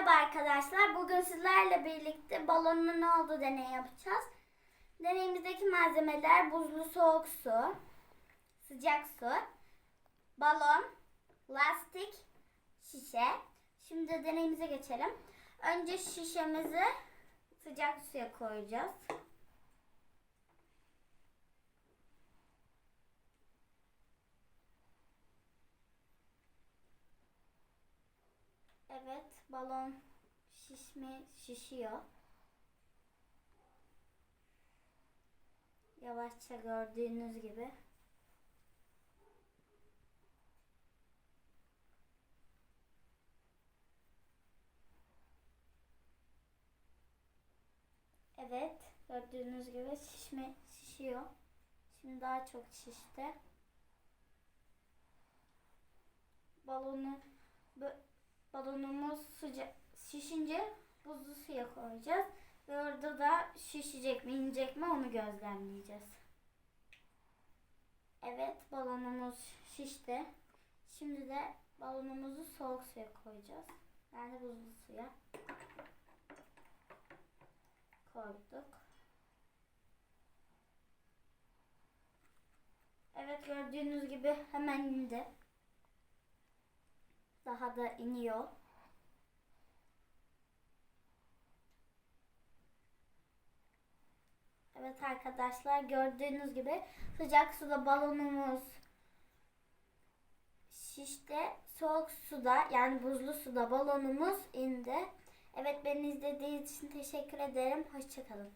Merhaba arkadaşlar. Bugün sizlerle birlikte balonun ne olduğu deneyi yapacağız. Deneyimizdeki malzemeler buzlu soğuk su, sıcak su, balon, lastik, şişe. Şimdi deneyimize geçelim. Önce şişemizi sıcak suya koyacağız. Evet, balon şişme şişiyor. Yavaşça gördüğünüz gibi. Evet, gördüğünüz gibi şişme şişiyor. Şimdi daha çok şişti. Balonu balonumuz sıcak şişince buzlu suya koyacağız ve orada da şişecek mi inecek mi onu gözlemleyeceğiz. Evet balonumuz şişti. Şimdi de balonumuzu soğuk suya koyacağız. Yani buzlu suya koyduk. Evet gördüğünüz gibi hemen indi. Daha da iniyor. Evet arkadaşlar gördüğünüz gibi sıcak suda balonumuz şişti. Soğuk suda yani buzlu suda balonumuz indi. Evet beni izlediğiniz için teşekkür ederim. Hoşçakalın.